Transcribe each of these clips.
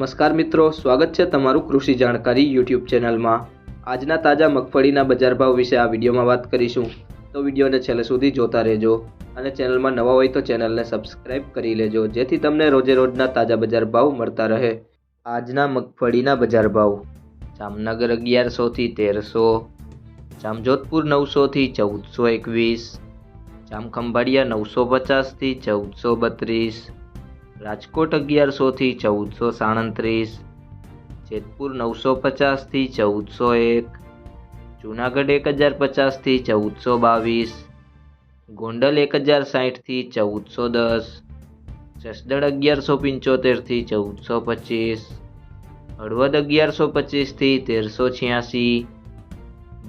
નમસ્કાર મિત્રો, સ્વાગત છે તમારું કૃષિ જાણકારી યુટ્યુબ ચેનલમાં. આજના તાજા મગફળીના બજાર ભાવ વિશે આ વિડીયોમાં વાત કરીશું. તો વિડીયોને છેલ્લે સુધી જોતા રહેજો અને ચેનલમાં નવા હોય તો ચેનલને સબસ્ક્રાઇબ કરી લેજો, જેથી તમને રોજે રોજના તાજા બજાર ભાવ મળતા રહે. આજના મગફળીના બજાર ભાવ. જામનગર અગિયારસોથી તેરસો, જામજોધપુર નવસોથી ચૌદસો એકવીસ, જામખંભાળિયા નવસો પચાસથી ચૌદસો બત્રીસ રાજકોટ અગિયારસોથી ચૌદસો સાડત્રીસ, જેતપુર નવસો પચાસથી ચૌદસો એક, જુનાગઢ એક હજાર પચાસથી ચૌદસો બાવીસ, ગોંડલ એક હજાર સાહીઠથી ચૌદસો દસ, જસદણ અગિયારસો પંચોતેરથી ચૌદસો પચીસ, હળવદ અગિયારસો પચીસથી તેરસો છ્યાસી,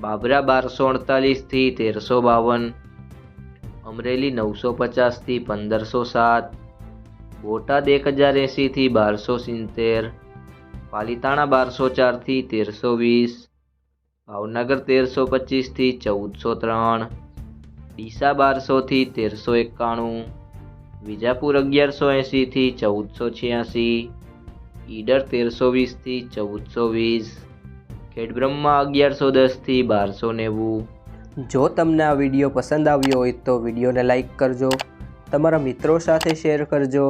બાબરા બારસો અડતાલીસથી તેરસો બાવન, અમરેલી નવસો પચાસથી પંદરસો સાત બોટાદ એક હજાર એંસીથી બારસો સિત્તેર, પાલીતાણા બારસો ચારથી તેરસો વીસ, ભાવનગર તેરસો પચીસથી ચૌદસો ત્રણ, ડીસા બારસોથી તેરસો એકાણું, વિજાપુર અગિયારસો એંસીથી ચૌદસો છ્યાસી, ઈડર તેરસો વીસથી ચૌદસો વીસ, ખેડબ્રહ્મા અગિયારસો દસથી બારસો નેવું. જો તમને આ વીડિયો પસંદ આવ્યો હોય તો વિડીયોને લાઈક કરજો, તમારા મિત્રો સાથે શેર કરજો